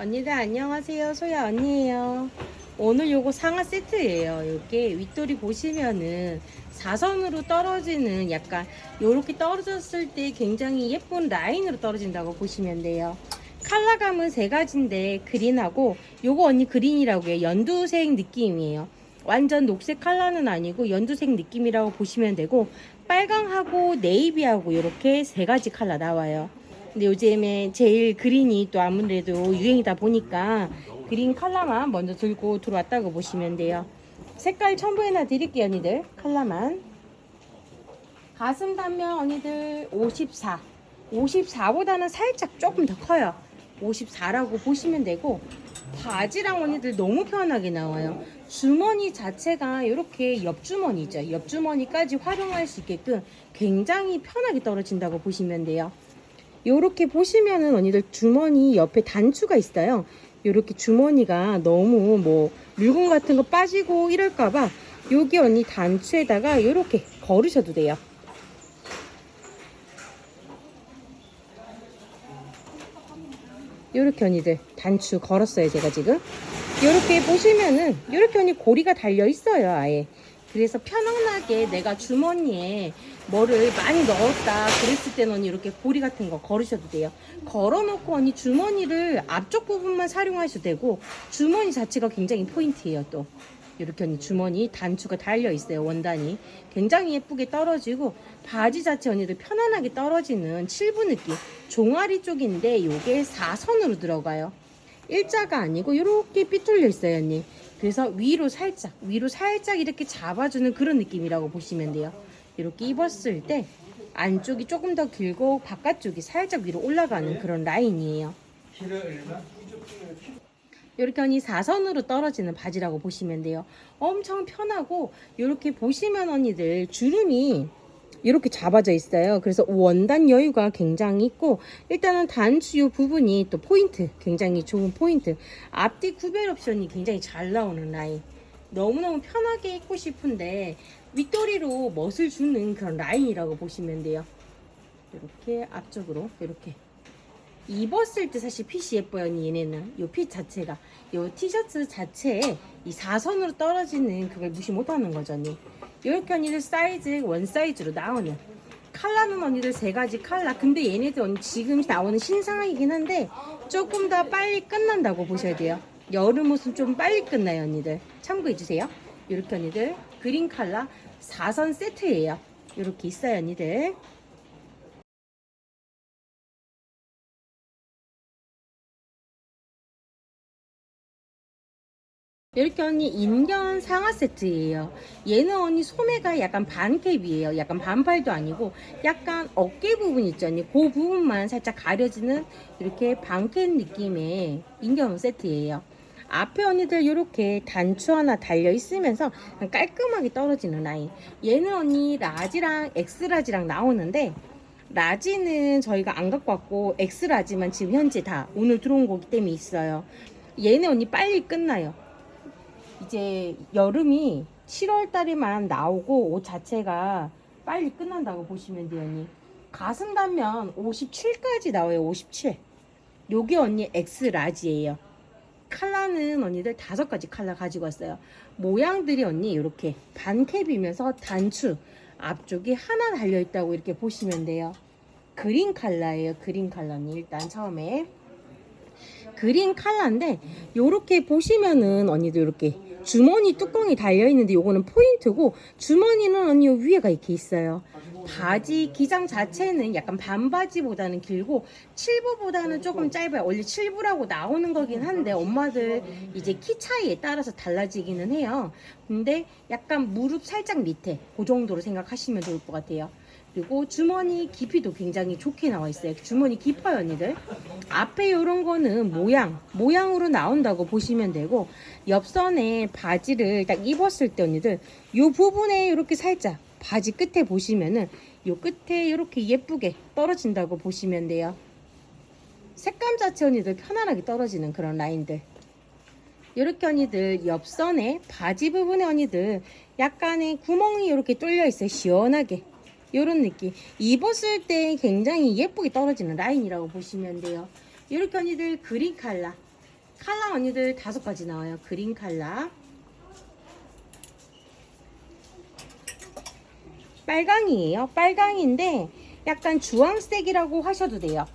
언니들 안녕하세요. 소야 언니예요. 오늘 요거 상하 세트예요. 요게 윗돌이 보시면은 사선으로 떨어지는 약간 요렇게 떨어졌을 때 굉장히 예쁜 라인으로 떨어진다고 보시면 돼요. 컬러감은 세 가지인데 그린하고 요거 언니 그린이라고 해요. 연두색 느낌이에요. 완전 녹색 컬러는 아니고 연두색 느낌이라고 보시면 되고 빨강하고 네이비하고 이렇게 세 가지 컬러 나와요. 근데 요즘에 제일 그린이 또 아무래도 유행이다 보니까 그린 컬러만 먼저 들고 들어왔다고 보시면 돼요. 색깔 첨부해놔 드릴게요, 언니들. 컬러만. 가슴 단면 언니들 54. 54보다는 살짝 조금 더 커요. 54라고 보시면 되고 바지랑 언니들 너무 편하게 나와요. 주머니 자체가 이렇게 옆주머니죠. 옆주머니까지 활용할 수 있게끔 굉장히 편하게 떨어진다고 보시면 돼요. 요렇게 보시면은 언니들 주머니 옆에 단추가 있어요. 요렇게 주머니가 너무 뭐 물건 같은 거 빠지고 이럴까봐 여기 언니 단추에다가 요렇게 걸으셔도 돼요. 요렇게 언니들 단추 걸었어요 제가 지금 요렇게 보시면은 요렇게 언니 고리가 달려 있어요 아예 그래서 편안하게 내가 주머니에 뭐를 많이 넣었다 그랬을 때는 언니 이렇게 고리 같은 거 걸으셔도 돼요. 걸어놓고 언니 주머니를 앞쪽 부분만 사용하셔도 되고 주머니 자체가 굉장히 포인트예요 또. 이렇게 언니 주머니 단추가 달려 있어요 원단이. 굉장히 예쁘게 떨어지고 바지 자체 언니들 편안하게 떨어지는 7부 느낌. 종아리 쪽인데 요게 4선으로 들어가요. 일자가 아니고 이렇게 삐뚤려 있어요 언니 그래서 위로 살짝 위로 살짝 이렇게 잡아주는 그런 느낌이라고 보시면 돼요 이렇게 입었을 때 안쪽이 조금 더 길고 바깥쪽이 살짝 위로 올라가는 그런 라인이에요 이렇게 언니 사선으로 떨어지는 바지라고 보시면 돼요. 엄청 편하고 이렇게 보시면 언니들 주름이 이렇게 잡아져 있어요. 그래서 원단 여유가 굉장히 있고 일단은 단추 부분이 또 포인트 굉장히 좋은 포인트. 앞뒤 구별 옵션이 굉장히 잘 나오는 라인. 너무너무 편하게 입고 싶은데 윗도리로 멋을 주는 그런 라인이라고 보시면 돼요. 이렇게 앞쪽으로 이렇게. 입었을 때 사실 핏이 예뻐요 얘네는. 요핏 자체가. 요 티셔츠 자체에 이 사선으로 떨어지는 그걸 무시 못하는 언니 요렇게 언니들 사이즈 원 사이즈로 나오는. 칼라는 언니들 세 가지 칼라. 근데 얘네들 언니 지금 나오는 신상이긴 한데 조금 더 빨리 끝난다고 보셔야 돼요. 여름 옷은 좀 빨리 끝나요 언니들. 참고해 주세요. 요렇게 언니들 그린 칼라 4선 세트예요. 요렇게 있어요 언니들 이렇게 언니 인견 상하 세트예요. 얘는 언니 소매가 약간 반캡이에요. 약간 반팔도 아니고 약간 어깨 부분 있죠 언니. 그 부분만 살짝 가려지는 이렇게 반캡 느낌의 인견 세트예요. 앞에 언니들 이렇게 단추 하나 달려 있으면서 깔끔하게 떨어지는 라인. 얘는 언니 라지랑 엑스라지랑 나오는데 라지는 저희가 안 갖고 왔고 엑스라지만 지금 현재 다 오늘 들어온 거기 때문에 있어요. 얘는 언니 빨리 끝나요. 이제 여름이 7월 달에만 나오고 옷 자체가 빨리 끝난다고 보시면 돼요, 언니. 가슴 단면 57까지 나와요, 57. 요게 언니 X 라지예요. 칼라는 언니들 다섯 가지 칼라 가지고 왔어요. 모양들이 언니 이렇게 반캡이면서 단추 앞쪽에 하나 달려 있다고 이렇게 보시면 돼요. 그린 칼라예요. 그린 칼라는 일단 처음에 그린 칼라인데 요렇게 보시면은 언니도 이렇게 주머니 뚜껑이 달려 있는데 요거는 포인트고 주머니는 언니 요 위에가 이렇게 있어요. 바지 기장 자체는 약간 반바지보다는 길고 7부보다는 조금 짧아요. 원래 7부라고 나오는 거긴 한데 엄마들 이제 키 차이에 따라서 달라지기는 해요. 근데 약간 무릎 살짝 밑에 그 정도로 생각하시면 좋을 것 같아요. 그리고 주머니 깊이도 굉장히 좋게 나와 있어요. 주머니 깊어요, 언니들. 앞에 이런 거는 모양, 모양으로 나온다고 보시면 되고, 옆선에 바지를 딱 입었을 때 언니들, 이 부분에 이렇게 살짝 바지 끝에 보시면은, 요 끝에 이렇게 예쁘게 떨어진다고 보시면 돼요. 색감 자체 언니들 편안하게 떨어지는 그런 라인들. 이렇게 언니들 옆선에 바지 부분에 언니들 약간의 구멍이 이렇게 뚫려 있어요. 시원하게. 이런 느낌. 입었을 때 굉장히 예쁘게 떨어지는 라인이라고 보시면 돼요. 이렇게 언니들 그린 칼라. 칼라 언니들 다섯 가지 나와요. 그린 칼라. 빨강이에요. 빨강인데 약간 주황색이라고 하셔도 돼요.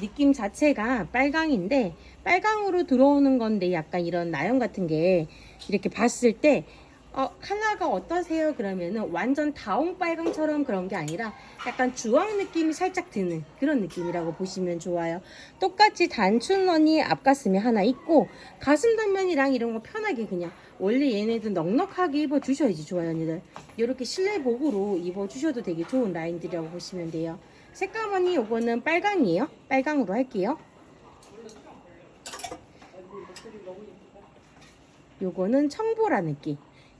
느낌 자체가 빨강인데 빨강으로 들어오는 건데 약간 이런 나연 같은 게 이렇게 봤을 때 어, 컬러가 어떠세요? 그러면은 완전 다홍 빨강처럼 그런 게 아니라 약간 주황 느낌이 살짝 드는 그런 느낌이라고 보시면 좋아요. 똑같이 단춘 원이 앞가슴에 하나 있고 가슴 단면이랑 이런 거 편하게 그냥 원래 얘네들 넉넉하게 입어 주셔야지 좋아요, 언니들. 이렇게 실내복으로 입어 주셔도 되게 좋은 라인들이라고 보시면 돼요. 색감원이 요거는 빨강이에요. 빨강으로 할게요. 요거는 청보라 느낌.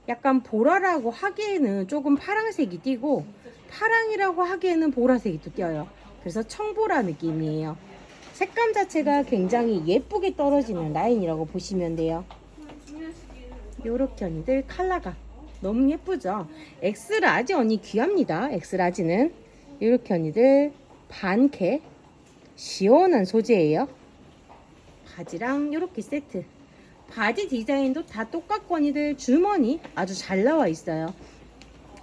약간 보라라고 하기에는 조금 파랑색이 띄고 파랑이라고 하기에는 보라색이 또 띄어요. 그래서 청보라 느낌이에요. 색감 자체가 굉장히 예쁘게 떨어지는 라인이라고 보시면 돼요. 요렇게 언니들 컬러가 너무 예쁘죠? 엑스라지 언니 귀합니다. 엑스라지는 요렇게 언니들 반캐 시원한 소재예요. 바지랑 요렇게 세트. 바지 디자인도 다 똑같고 언니들 주머니 아주 잘 나와 있어요.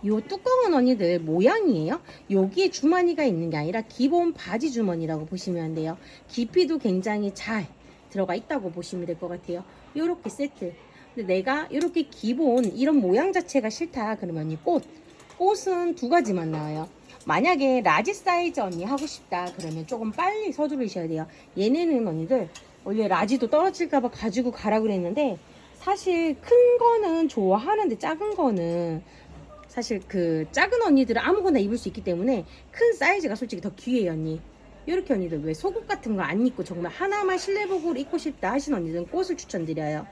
요 뚜껑은 언니들 모양이에요. 여기에 주머니가 있는 게 아니라 기본 바지 주머니라고 보시면 돼요. 깊이도 굉장히 잘 들어가 있다고 보시면 될 것 같아요. 요렇게 세트. 근데 내가 이렇게 기본 이런 모양 자체가 싫다 그러면 이 꽃. 꽃은 두 가지만 나와요. 만약에 라지 사이즈 언니 하고 싶다 그러면 조금 빨리 서두르셔야 돼요. 얘네는 언니들 원래 라지도 떨어질까봐 가지고 가라 그랬는데 사실 큰 거는 좋아하는데 작은 거는 사실 그 작은 언니들은 아무거나 입을 수 있기 때문에 큰 사이즈가 솔직히 더 귀해요 언니. 이렇게 언니들 왜 속옷 같은 거 안 입고 정말 하나만 실내복으로 입고 싶다 하신 언니들은 꽃을 추천드려요.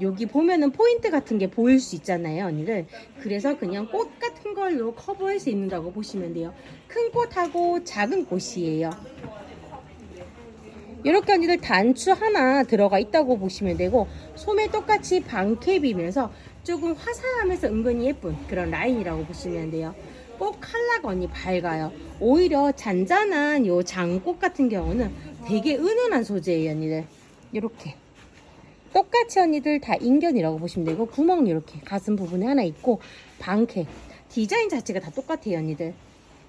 여기 보면은 포인트 같은 게 보일 수 있잖아요, 언니들. 그래서 그냥 꽃 같은 걸로 커버해서 입는다고 보시면 돼요. 큰 꽃하고 작은 꽃이에요. 이렇게 언니들 단추 하나 들어가 있다고 보시면 되고 소매 똑같이 반캡이면서 조금 화사하면서 은근히 예쁜 그런 라인이라고 보시면 돼요. 꼭 컬러가 언니 밝아요. 오히려 잔잔한 요 장꽃 같은 경우는 되게 은은한 소재예요, 언니들. 이렇게. 똑같이 언니들 다 인견이라고 보시면 되고 구멍 이렇게 가슴 부분에 하나 있고 반캐. 디자인 자체가 다 똑같아요 언니들.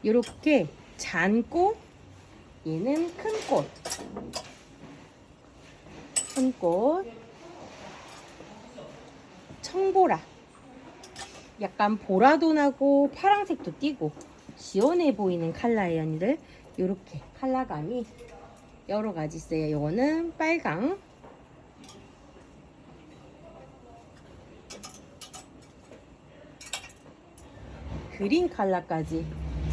이렇게 잔꽃 얘는 큰꽃. 큰꽃. 청보라. 약간 보라도 나고 파랑색도 띄고 시원해 보이는 컬러예요 언니들. 이렇게 컬러감이 여러 가지 있어요. 요거는 빨강 그린 컬러까지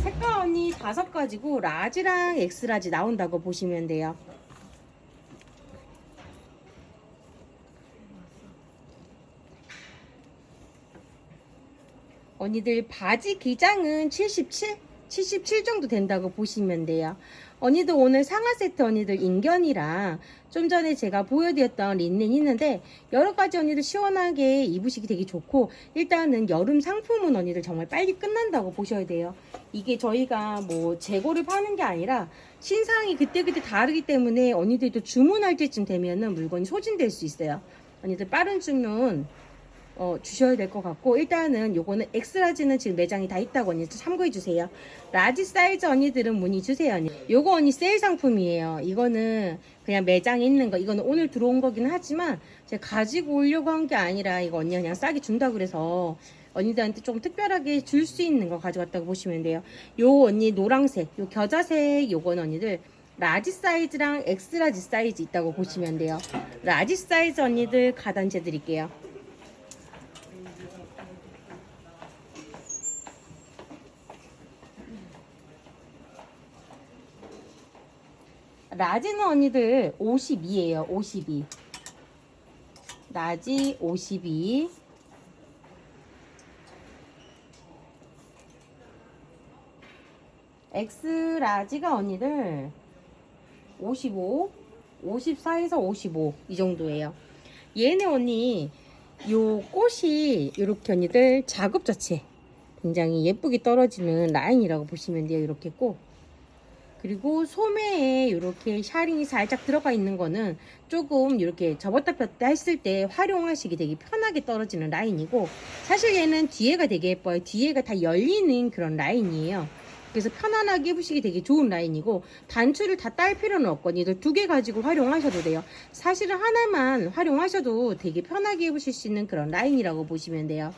색깔 언니 다섯 가지고 라지랑 엑스라지 나온다고 보시면 돼요 언니들 바지 기장은 77? 77 정도 된다고 보시면 돼요. 언니들 오늘 상하 세트 언니들 인견이랑 좀 전에 제가 보여드렸던 린넨 있는데 여러 가지 언니들 시원하게 입으시기 되게 좋고 일단은 여름 상품은 언니들 정말 빨리 끝난다고 보셔야 돼요. 이게 저희가 뭐 재고를 파는 게 아니라 신상이 그때그때 다르기 때문에 언니들도 주문할 때쯤 되면은 물건이 소진될 수 있어요. 언니들 빠른 주문 어, 주셔야 될 것 같고 일단은 요거는 엑스라지는 지금 매장이 다 있다고 언니 참고해 주세요. 라지 사이즈 언니들은 문의 주세요. 언니. 요거 언니 세일 상품이에요. 이거는 그냥 매장에 있는 거. 이거는 오늘 들어온 거긴 하지만 제가 가지고 오려고 한 게 아니라 이거 언니가 그냥 싸게 준다 그래서 언니들한테 좀 특별하게 줄 수 있는 거 가져왔다고 보시면 돼요. 요 언니 노랑색, 요 겨자색 요건 언니들 라지 사이즈랑 엑스라지 사이즈 있다고 보시면 돼요. 라지 사이즈 언니들 가단재 드릴게요. 라지는 언니들 52예요. 52. 라지 52. X 라지가 언니들 55, 54에서 55 이 정도예요. 얘네 언니 요 꽃이 이렇게 언니들 작업 자체 굉장히 예쁘게 떨어지는 라인이라고 보시면 돼요. 이렇게 꼭 그리고 소매에 이렇게 샤링이 살짝 들어가 있는 거는 조금 이렇게 접었다 폈다 했을 때 활용하시기 되게 편하게 떨어지는 라인이고 사실 얘는 뒤에가 되게 예뻐요. 뒤에가 다 열리는 그런 라인이에요. 그래서 편안하게 입으시기 되게 좋은 라인이고 단추를 다 딸 필요는 없거든요. 두개 가지고 활용하셔도 돼요. 사실은 하나만 활용하셔도 되게 편하게 입으실 수 있는 그런 라인이라고 보시면 돼요.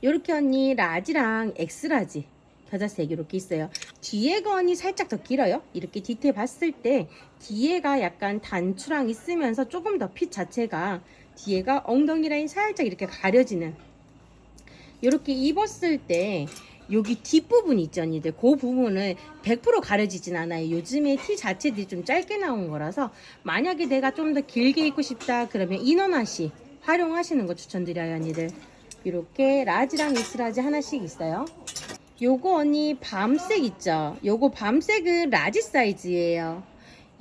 이렇게 언니 라지랑 엑스라지 겨자색 이렇게 있어요. 뒤에 건이 살짝 더 길어요. 이렇게 디테일 봤을 때 뒤에가 약간 단추랑 있으면서 조금 더 핏 자체가 뒤에가 엉덩이 라인 살짝 이렇게 가려지는. 이렇게 입었을 때 여기 뒷부분 있죠 언니들. 그 부분을 100% 가려지진 않아요. 요즘에 티 자체들이 좀 짧게 나온 거라서 만약에 내가 좀 더 길게 입고 싶다 그러면 인원화시 활용하시는 거 추천드려요 언니들. 이렇게 라지랑 엑스라지 하나씩 있어요 요거 언니 밤색 있죠? 요거 밤색은 라지 사이즈예요.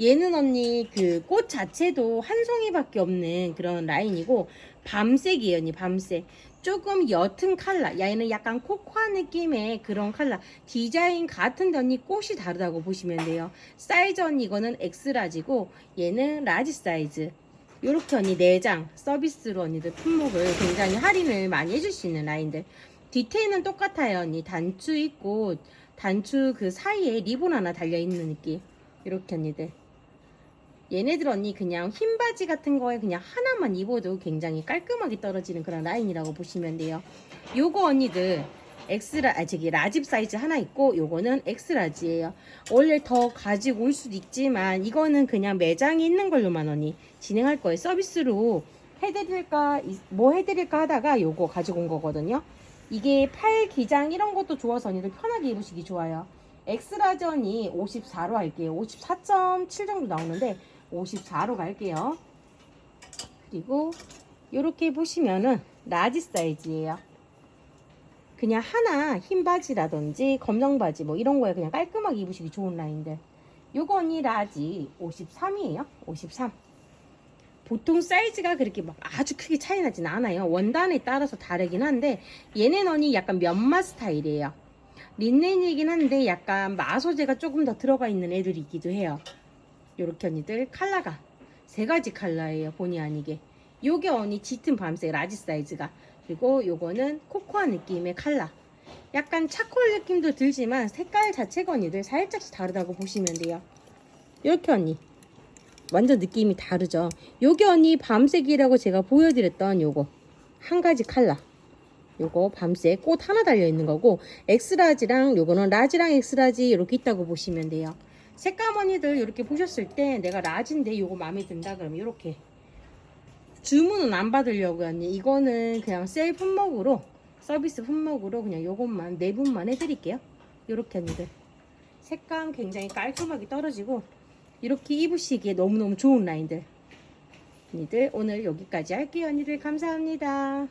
얘는 언니 그 꽃 자체도 한 송이밖에 없는 그런 라인이고 밤색이에요 언니 밤색. 조금 옅은 컬러. 얘는 약간 코코아 느낌의 그런 컬러. 디자인 같은데 언니 꽃이 다르다고 보시면 돼요. 사이즈 언니 이거는 엑스라지고 얘는 라지 사이즈. 요렇게 언니 4장 서비스로 언니들 품목을 굉장히 할인을 많이 해줄 수 있는 라인들 디테일은 똑같아요 언니. 단추 있고 단추 그 사이에 리본 하나 달려있는 느낌. 이렇게 언니들. 얘네들 언니 그냥 흰 바지 같은 거에 그냥 하나만 입어도 굉장히 깔끔하게 떨어지는 그런 라인이라고 보시면 돼요. 요거 언니들 엑스라 아 저기 라집 사이즈 하나 있고 요거는 엑스라지예요. 원래 더 가지고 올 수도 있지만 이거는 그냥 매장에 있는 걸로만 언니 진행할 거예요. 서비스로 해드릴까 이- 뭐 해드릴까 하다가 요거 가지고 온 거거든요 이게 팔 기장 이런 것도 좋아서 언니들 편하게 입으시기 좋아요. 엑스라지 언니 54로 할게요. 54.7 정도 나오는데 54로 갈게요. 그리고 이렇게 보시면은 라지 사이즈예요. 그냥 하나 흰 바지라든지 검정 바지 뭐 이런 거에 그냥 깔끔하게 입으시기 좋은 라인들. 요거 언니 라지 53이에요. 53 보통 사이즈가 그렇게 막 아주 크게 차이 나진 않아요. 원단에 따라서 다르긴 한데 얘는 언니 약간 면마 스타일이에요. 린넨이긴 한데 약간 마소재가 조금 더 들어가 있는 애들이기도 해요. 요렇게 언니들 컬러가 세 가지 컬러예요 본의 아니게. 요게 언니 짙은 밤색 라지 사이즈가. 그리고 요거는 코코아 느낌의 컬러. 약간 차콜 느낌도 들지만 색깔 자체가 언니들 살짝씩 다르다고 보시면 돼요. 이렇게 언니 완전 느낌이 다르죠. 요게 언니 밤색이라고 제가 보여드렸던 요거. 한 가지 컬러 요거 밤색 꽃 하나 달려 있는 거고 엑스라지랑 요거는 라지랑 엑스라지 이렇게 있다고 보시면 돼요. 색감 언니들 이렇게 보셨을 때 내가 라지인데 요거 마음에 든다 그러면 이렇게. 주문은 안 받으려고 언니. 이거는 그냥 세일 품목으로 서비스 품목으로 그냥 요것만 네 분만 해드릴게요. 요렇게 언니들. 색감 굉장히 깔끔하게 떨어지고 이렇게 입으시기에 너무너무 좋은 라인들. 언니들 오늘 여기까지 할게요. 언니들 감사합니다